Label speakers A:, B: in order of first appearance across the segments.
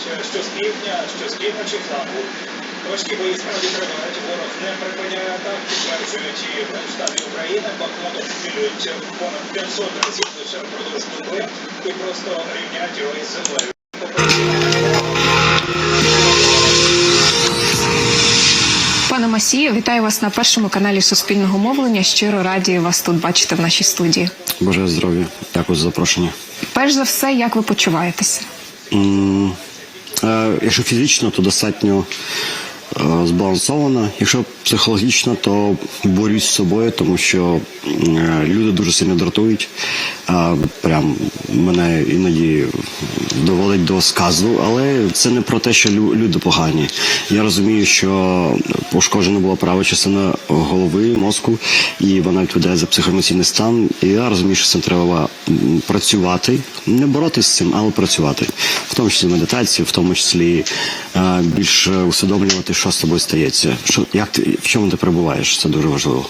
A: стверджують, що з півдня, що з півночі флангу. Бої справді тривають, ворог не припиняє атак, підтверджують і в штабі України. Бахмут обстрілюють понад 500 разів лише впродовж доби і просто рівнять його із землею.
B: Пане Масію, вітаю вас на першому каналі Суспільного мовлення. Щиро раді вас тут бачити в нашій студії.
C: Бажаю здоров'я. Дякую за запрошення.
B: Перш за все, як ви почуваєтеся?
C: Е, Якщо фізично, то достатньо е, збалансовано. Якщо психологічно, то борюсь з собою, тому що е, люди дуже сильно дратують. Прям мене іноді доводить до сказу, але це не про те, що лю- люди погані. Я розумію, що пошкоджена була права частина голови, мозку, і вона відповідає за психоемоційний стан. І я розумію, що цим треба працювати, не боротися з цим, але працювати, в тому числі медитації, в тому числі більш усвідомлювати, що з тобою стається. Що як ти в чому ти перебуваєш? Це дуже важливо.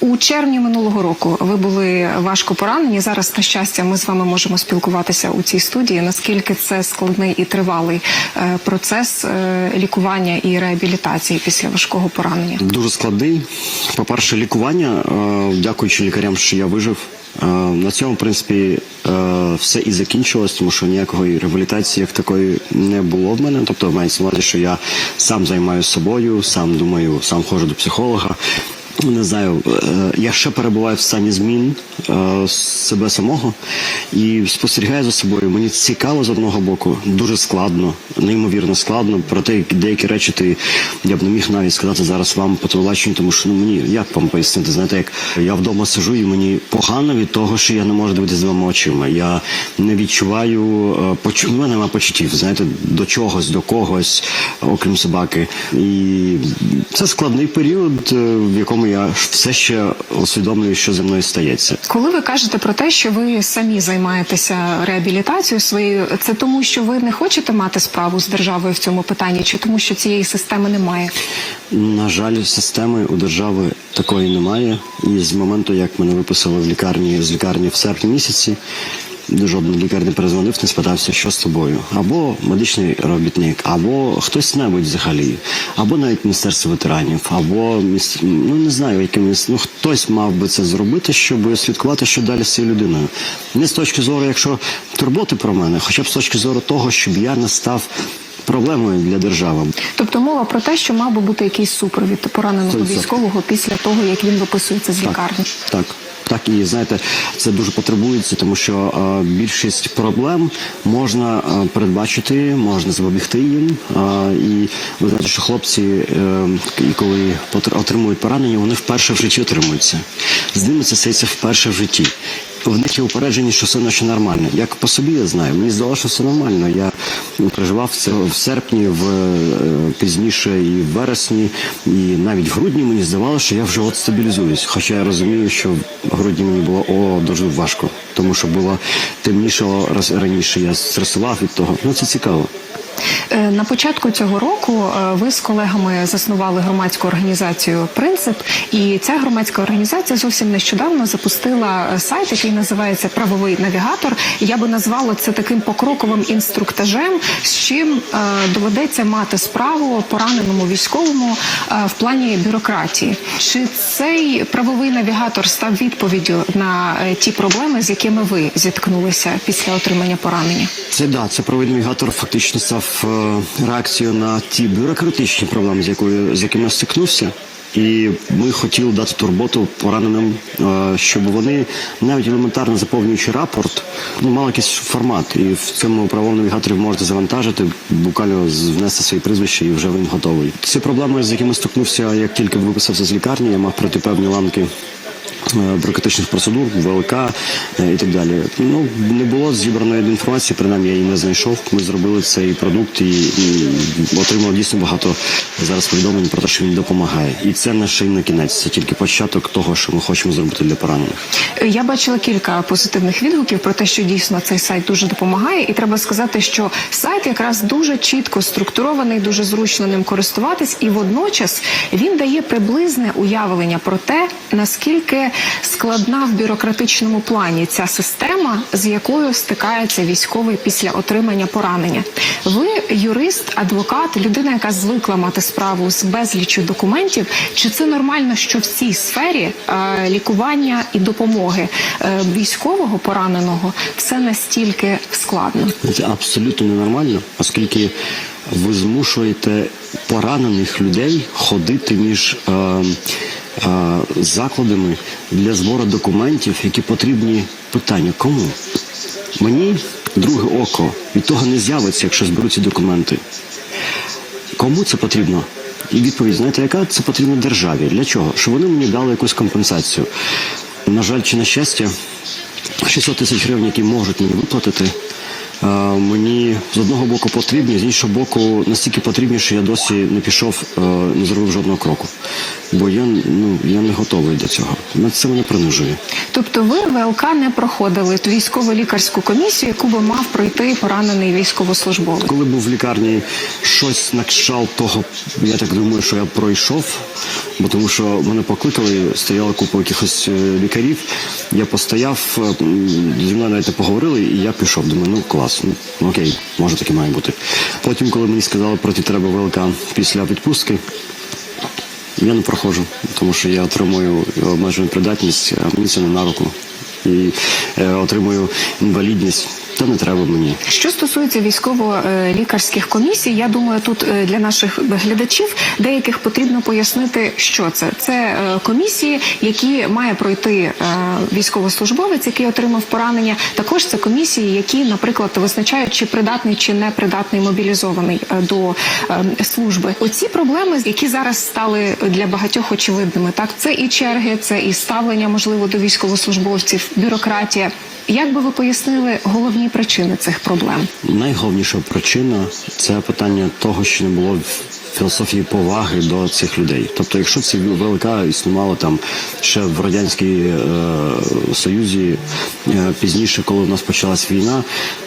B: У червні минулого року ви були важко поранені. Зараз, на щастя, ми з вами можемо спілкуватися у цій студії. Наскільки це складний і тривалий е, процес е, лікування і реабілітації після важкого поранення?
C: Дуже складний. По-перше, лікування, е, дякуючи лікарям, що я вижив. На цьому, в принципі, все і закінчилось, тому що ніякої реабілітації як такої не було в мене. Тобто, мається увазі, що я сам займаюся собою, сам думаю, сам ходжу до психолога. Не знаю, е, я ще перебуваю в стані змін е, себе самого і спостерігаю за собою. Мені цікаво з одного боку, дуже складно, неймовірно складно. Проте деякі речі ти я б не міг навіть сказати зараз вам по телебаченню, тому що ну мені як вам пояснити, знаєте, як я вдома сижу і мені погано від того, що я не можу дивитися двома очима. Я не відчуваю е, почу... мене немає почуттів, знаєте, до чогось, до когось, окрім собаки. І це складний період, в якому я все ще усвідомлюю, що зі мною стається.
B: Коли ви кажете про те, що ви самі займаєтеся реабілітацією своєю, це тому, що ви не хочете мати справу з державою в цьому питанні, чи тому, що цієї системи немає?
C: На жаль, системи у держави такої немає. І з моменту, як мене виписали в лікарні з лікарні в серпні місяці, жоден лікар не перезвонив, не спитався, що з тобою. Або медичний робітник, або хтось небудь взагалі, або навіть міністерство ветеранів, або міс... ну не знаю, яким ну хтось мав би це зробити, щоб слідкувати, що далі з цією людиною. Не з точки зору, якщо турботи про мене, хоча б з точки зору того, щоб я не став проблемою для держави.
B: Тобто мова про те, що мав би бути якийсь супровід пораненого військового після того, як він виписується з лікарні.
C: Так. Так і знаєте, це дуже потребується, тому що е, більшість проблем можна е, передбачити, можна запобігти їм. Е, і ви знаєте, що хлопці, коли отримують поранення, вони вперше в житті отримуються. З ними це вперше в житті. В них є упередження, що все наче нормально. Як по собі я знаю, мені здалося, що все нормально. Я переживав це в серпні, в е, пізніше і в вересні, і навіть в грудні мені здавалося, що я вже от стабілізуюсь. Хоча я розумію, що в грудні мені було о дуже важко, тому що було темніше раніше. Я стресував від того. Ну це цікаво.
B: Е, На початку цього року е, ви з колегами заснували громадську організацію Принцип, і ця громадська організація зовсім нещодавно запустила е, сайт, який називається Правовий навігатор. Я би назвала це таким покроковим інструктажем, з чим доведеться мати справу пораненому військовому в плані бюрократії. Чи цей правовий навігатор став відповіддю на ті проблеми, з якими ви зіткнулися після отримання поранення?
C: Це да, це провідний навігатор фактично став е, реакцією на ті бюрократичні проблеми, з якою з якими стикнувся. І ми хотіли дати турботу пораненим, е, щоб вони навіть елементарно заповнюючи рапорт, ну мали якийсь формат. І в цьому правовому навігаторі можете завантажити, буквально внести свої прізвища, і вже він готовий. Ці проблеми, з якими стикнувся, як тільки виписався з лікарні, я мав пройти певні ланки бюрократичних процедур, ВЛК е, і так далі. Ну не було зібраної інформації, принаймні я її не знайшов. Ми зробили цей продукт і, і отримали дійсно багато зараз повідомлень про те, що він допомагає. І це не ще й не кінець, це тільки початок того, що ми хочемо зробити для поранених.
B: Я бачила кілька позитивних відгуків про те, що дійсно цей сайт дуже допомагає, і треба сказати, що сайт якраз дуже чітко структурований, дуже зручно ним користуватись, і водночас він дає приблизне уявлення про те, наскільки складна в бюрократичному плані ця система, з якою стикається військовий після отримання поранення. Ви юрист, адвокат, людина, яка звикла мати справу з безліччю документів. Чи це нормально, що в цій сфері е, лікування і допомоги е, військового пораненого все настільки складно?
C: Це абсолютно ненормально, оскільки ви змушуєте поранених людей ходити між е, закладами для збору документів, які потрібні питання. Кому? Мені друге око від того не з'явиться, якщо зберу ці документи. Кому це потрібно? І відповідь, знаєте, яка це потрібно державі? Для чого? Щоб вони мені дали якусь компенсацію. На жаль, чи на щастя, 600 тисяч гривень, які можуть мені виплатити, е, мені з одного боку потрібні, з іншого боку, настільки потрібні, що я досі не пішов, е, не зробив жодного кроку. Бо я, ну, я не готовий до цього. Мене Це мене принижує.
B: Тобто ви ВЛК не проходили ту військово-лікарську комісію, яку би мав пройти поранений військовослужбовець.
C: Коли був в лікарні, щось на кшталт того, я так думаю, що я пройшов, бо тому що мене покликали, стояла купа якихось е, лікарів. Я постояв, е, зі мною навіть не поговорили, і я пішов. Думаю, ну клас, ну окей, може таке має бути. Потім, коли мені сказали пройти треба ВЛК після відпустки. Я не проходжу, тому що я отримую обмежену придатність, а мені це не на руку. І е, отримую інвалідність. Та не треба мені.
B: Що стосується військово-лікарських комісій, я думаю, тут е, для наших глядачів деяких потрібно пояснити, що це. Це е, комісії, які має пройти е, військовослужбовець, який отримав поранення. Також це комісії, які, наприклад, визначають, чи придатний чи не придатний мобілізований е, до е, служби. Оці проблеми, які зараз стали для багатьох очевидними, так це і черги, це і ставлення можливо до військовослужбовців, бюрократія. Як би ви пояснили головні причини цих проблем?
C: Найголовніша причина це питання того, що не було філософії поваги до цих людей. Тобто, якщо це ВЛК існувало там ще в радянській е, Союзі е, пізніше, коли в нас почалась війна,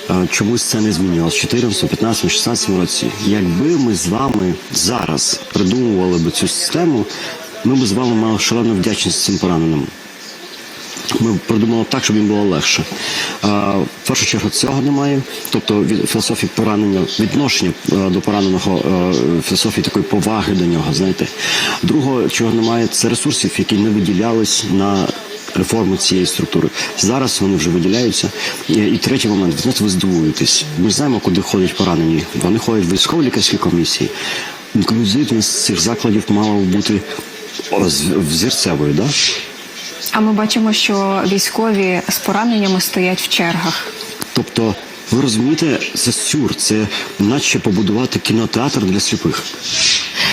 C: е, чомусь це не змінювалося в 14, 15, 16 році. Якби ми з вами зараз придумували б цю систему, ми б з вами мали шалену вдячність цим пораненим. Ми придумали так, щоб їм було легше. А, в першу чергу цього немає. Тобто від філософії поранення, відношення е, до пораненого е, філософії такої поваги до нього. Знаєте, другого чого немає, це ресурсів, які не виділялись на. Реформу цієї структури зараз вони вже виділяються. І, третій момент, ви знаєте, ви здивуєтесь. Ми знаємо, куди ходять поранені. Вони ходять в військово лікарські комісії. Інклюзивність цих закладів мала бути взірцевою, да?
B: А ми бачимо, що військові з пораненнями стоять в чергах.
C: Тобто, ви розумієте, це сюр, це наче побудувати кінотеатр для сліпих.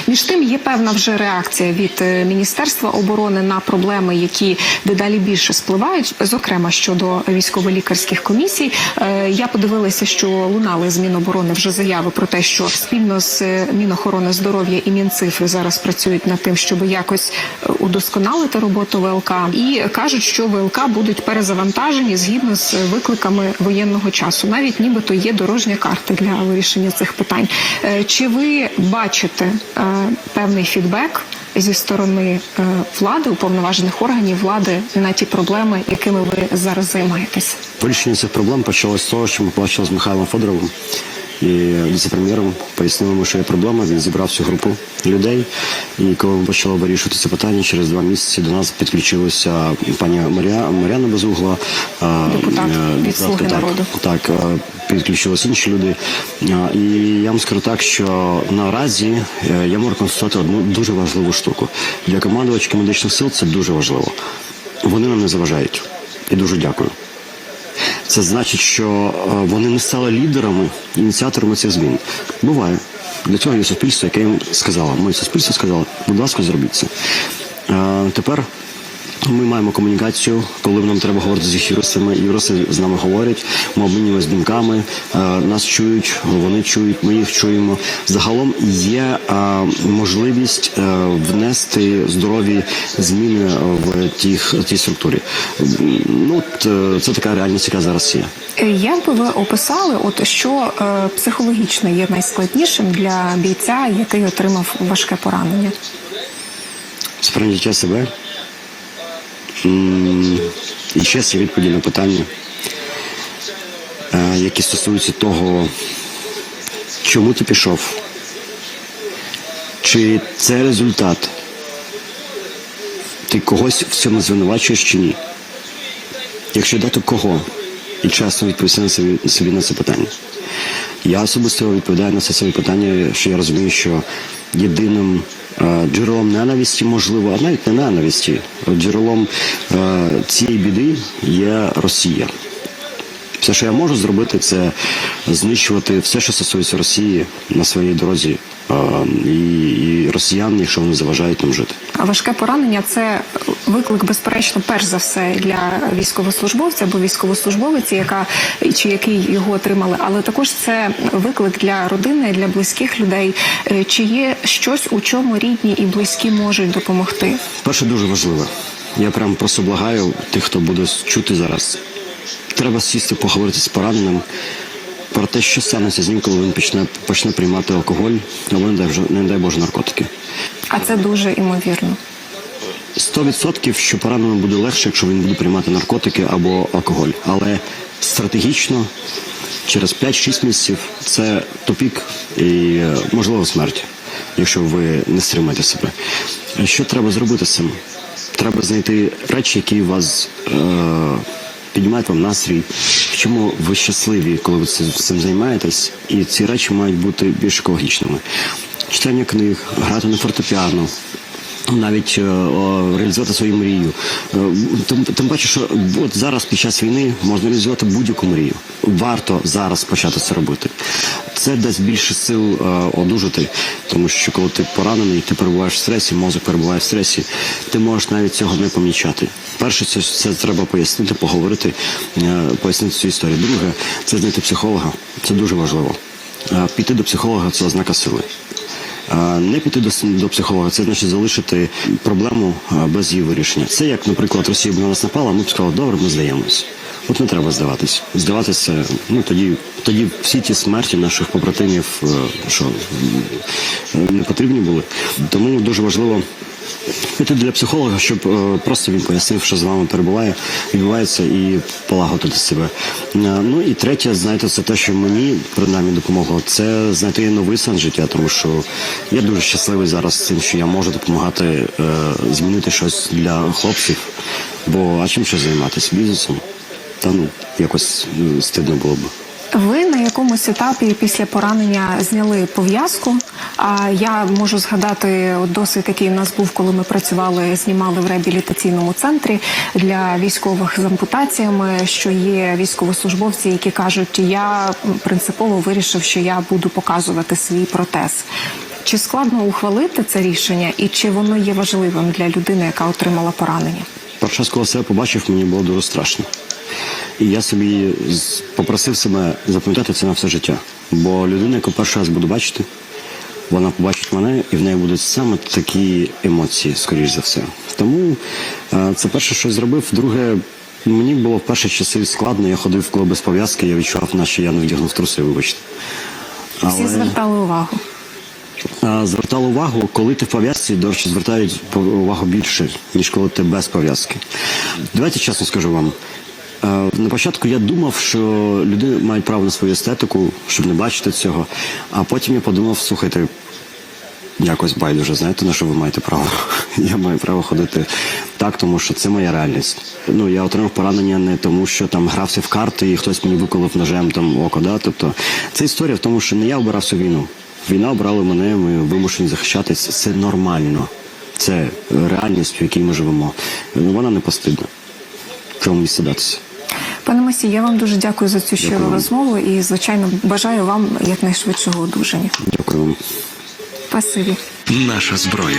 B: Між тим є певна вже реакція від е, Міністерства оборони на проблеми, які дедалі більше спливають, зокрема щодо військово-лікарських комісій. Е, Я подивилася, що лунали з Міноборони вже заяви про те, що спільно з е, Мінохорони здоров'я і Мінцифри зараз працюють над тим, щоб якось удосконалити роботу ВЛК, і кажуть, що ВЛК будуть перезавантажені згідно з викликами воєнного часу. Навіть нібито є дорожня карта для вирішення цих питань. Чи ви бачите певний фідбек зі сторони е, влади, уповноважених органів влади на ті проблеми, якими ви зараз займаєтесь?
C: Вирішення цих проблем почалося з того, що ми побачили з Михайлом Федоровим і віце-прем'єром. Пояснили йому, що є проблема. Він зібрав цю групу людей. І коли ми почали вирішувати це питання, через два місяці до нас підключилася пані Марія Мар'яна Безугла,
B: Депутат
C: е,
B: від «Слуги
C: так,
B: народу».
C: Так, е, підключились інші люди. І я вам скажу так, що наразі е, я можу констатувати одну дуже важливу штуку. Для командувачки медичних сил це дуже важливо. Вони нам не заважають. І дуже дякую. Це значить, що е, вони не стали лідерами, ініціаторами цих змін. Буває. Для цього є суспільство, яке їм сказало. Моє суспільство сказало, будь ласка, зробіть це. Е, Тепер ми маємо комунікацію, коли нам треба говорити з юристами. Юристи з нами говорять, ми обмінюємося думками, е, нас чують, вони чують, ми їх чуємо. Загалом є е, можливість е, внести здорові зміни в тих тій структурі. Ну це така реальність, яка зараз є.
B: Як би ви описали, от що психологічно є найскладнішим для бійця, який отримав важке поранення?
C: сприйняття себе, І ще є відповіді на питання, е, які стосуються того, чому ти пішов, чи це результат, ти когось в цьому звинувачуєш чи ні. Якщо да, то кого? І чесно відповісти на собі, собі на це питання. Я особисто відповідаю на це своє питання, що я розумію, що єдиним джерелом ненависті, можливо, а навіть не ненависті, джерелом е, цієї біди є Росія. Все, що я можу зробити, це знищувати все, що стосується Росії на своїй дорозі, е, і, і росіян, якщо вони заважають нам жити.
B: А Важке поранення це виклик, безперечно, перш за все для військовослужбовця або військовослужбовиці, яка чи який його отримали, але також це виклик для родини, для близьких людей. Е, Чи є щось, у чому рідні і близькі можуть допомогти?
C: Перше дуже важливе. Я прям просто благаю тих, хто буде чути зараз. Треба сісти, поговорити з пораненим про те, що станеться з ним, коли він почне, почне приймати алкоголь, або не дай, вже- не дай Боже наркотики.
B: А це дуже імовірно.
C: 100% що пораненому буде легше, якщо він буде приймати наркотики або алкоголь. Але стратегічно через 5-6 місяців це тупік і е, можливо смерть, якщо ви не стримаєте себе. Що треба зробити з цим? Треба знайти речі, які вас е, піднімають вам настрій, чому ви щасливі, коли ви цим займаєтесь, і ці речі мають бути більш екологічними. Читання книг, грати на фортепіано, навіть е, реалізувати свою мрію. Е, Тим, тим паче, що от зараз під час війни можна реалізувати будь-яку мрію. Варто зараз почати це робити. Це дасть більше сил е, одужати, тому що коли ти поранений, ти перебуваєш в стресі, мозок перебуває в стресі, ти можеш навіть цього не помічати. Перше, це, це треба пояснити, поговорити, пояснити цю історію. Друге, це знайти психолога. Це дуже важливо. Піти до психолога це ознака сили. Не піти до, до психолога, це значить залишити проблему без її вирішення. Це як, наприклад, Росія б на нас напала, ми б сказали, добре, ми здаємось. От не треба здаватись. Здаватися, ну тоді, тоді всі ті смерті наших побратимів, е, що не потрібні були. Тому дуже важливо піти для психолога, щоб е, просто він пояснив, що з вами перебуває, відбувається, і полагодити себе. Е, Ну і третє, знаєте, це те, що мені принаймні допомогло, це знайти новий сенс життя, тому що я дуже щасливий зараз з цим, що я можу допомагати е, змінити щось для хлопців. Бо а чим ще займатися? Бізнесом? Та ну якось стидно було б.
B: Ви на якомусь етапі після поранення зняли пов'язку. А я можу згадати досвід, який у нас був, коли ми працювали, знімали в реабілітаційному центрі для військових з ампутаціями. Що є військовослужбовці, які кажуть, я принципово вирішив, що я буду показувати свій протез. Чи складно ухвалити це рішення, і чи воно є важливим для людини, яка отримала поранення?
C: Перший раз, коли себе побачив, мені було дуже страшно. І я собі попросив себе запам'ятати це на все життя. Бо людина, яку перший раз буду бачити, вона побачить мене, і в неї будуть саме такі емоції, скоріш за все. Тому е, це перше, що я зробив. Друге, мені було в перші часи складно. Я ходив коли без пов'язки, я відчував, наче я не вдягнув труси, вибачте.
B: Всі звертали увагу.
C: Звертали увагу, коли ти в пов'язці, до речі, звертають увагу більше, ніж коли ти без пов'язки. Давайте чесно скажу вам. Е, На початку я думав, що люди мають право на свою естетику, щоб не бачити цього. А потім я подумав, слухайте, якось байдуже, знаєте, на що ви маєте право? Я маю право ходити так, тому що це моя реальність. Ну я отримав поранення не тому, що там грався в карти і хтось мені виколив ножем там око. Да? Тобто це історія в тому, що не я обирав цю війну. Війна обрала мене, ми вимушені захищатись. Це нормально. Це реальність, в якій ми живемо. Вона не постидна. В чому місце датися?
B: Пане Масі, я вам дуже дякую за цю щиру
C: Дякую
B: розмову і, звичайно, бажаю вам якнайшвидшого одужання.
C: Дякую вам.
B: Спасибі.
D: Наша зброя.